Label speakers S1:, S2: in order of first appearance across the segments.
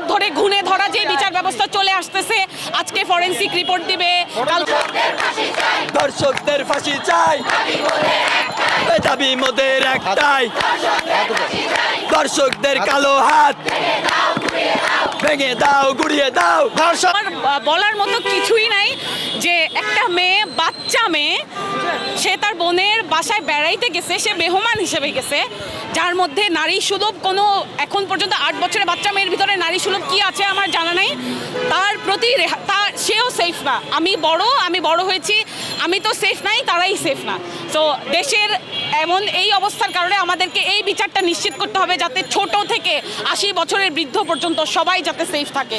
S1: যুগ ধরে ঘুণে ধরা যে বিচার ব্যবস্থা চলে আসতেছে আজকে ফরেনসিক রিপোর্ট দিবে। কাল
S2: দর্শকদের ফাঁসি চাই। দাবি মোদের একটাই। দর্শকদের কালো হাত। ভেঙে দাও গুড়িয়ে দাও। দর্শক
S1: বলার মতো কিছুই নাই যে একটা মেয়ে বাচ্চা মেয়ে সে বাসায় বেড়াইতে গেছে, সে মেহমান হিসেবে গেছে, যার মধ্যে নারী সুলভ কোনো এখন পর্যন্ত আট বছরের বাচ্চা, মেয়ের ভিতরে নারী সুলভ কি আছে আমার জানা নাই। তার প্রতি তার সেও সেফ না। আমি বড় আমি বড় হয়েছি, আমি তো সেফ নাই, তারাই সেফ না। তো দেশের এমন এই অবস্থার কারণে আমাদেরকে এই বিচারটা নিশ্চিত করতে হবে যাতে ছোট থেকে আশি বছরের বৃদ্ধ পর্যন্ত সবাই যাতে সেফ থাকে।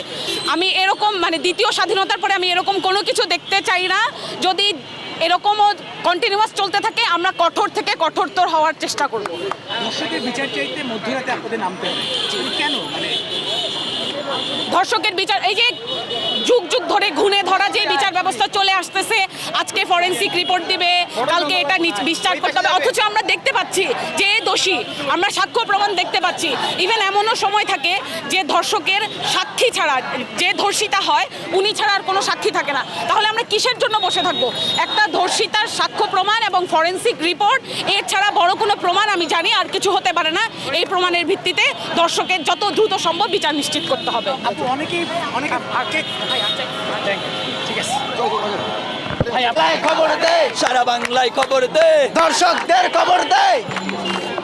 S1: আমি এরকম মানে দ্বিতীয় স্বাধীনতার পরে আমি এরকম কোনো কিছু দেখতে চাই না। যদি এরকমও কন্টিনিউয়াস চলতে থাকে আমরা কঠোর থেকে কঠোরতর হওয়ার চেষ্টা করব।
S3: দর্শকের বিচার চাইতে মধ্যরাতে আপনাদের নামতে হবে। কেন? মানে
S1: ধর্ষকের বিচার এই যে ধরে ঘুণে ধরা যে বিচার ব্যবস্থা চলে আসতেছে আজকে ফরেন্সিক রিপোর্ট দিবে কালকে এটা নিচ- বিচার করতে হবে। অথচ আমরা দেখতে পাচ্ছি যে এ দোষী আমরা সাক্ষ্য প্রমাণ দেখতে পাচ্ছি। ইভেন এমনও সময় থাকে যে ধর্ষকের সাক্ষী ছাড়া যে ধর্ষিতা হয় উনি ছাড়া আর কোনো সাক্ষী থাকে না। তাহলে আমরা কিসের জন্য বসে থাকব? একটা ধর্ষিতার সাক্ষ্য প্রমাণ এবং ফরেন্সিক রিপোর্ট এর ছাড়া বড় কোনো প্রমাণ আমি জানি আর কিছু হতে পারে না। এই প্রমাণের ভিত্তিতে দর্শকের যত দ্রুত সম্ভব বিচার নিশ্চিত করতে হবে।
S3: আপু অনেকেই অনেকে ঠিক আছে
S2: খবর দে। সারা বাংলায় খবর দে।
S4: দর্শকদের খবর দেয়
S2: ওকে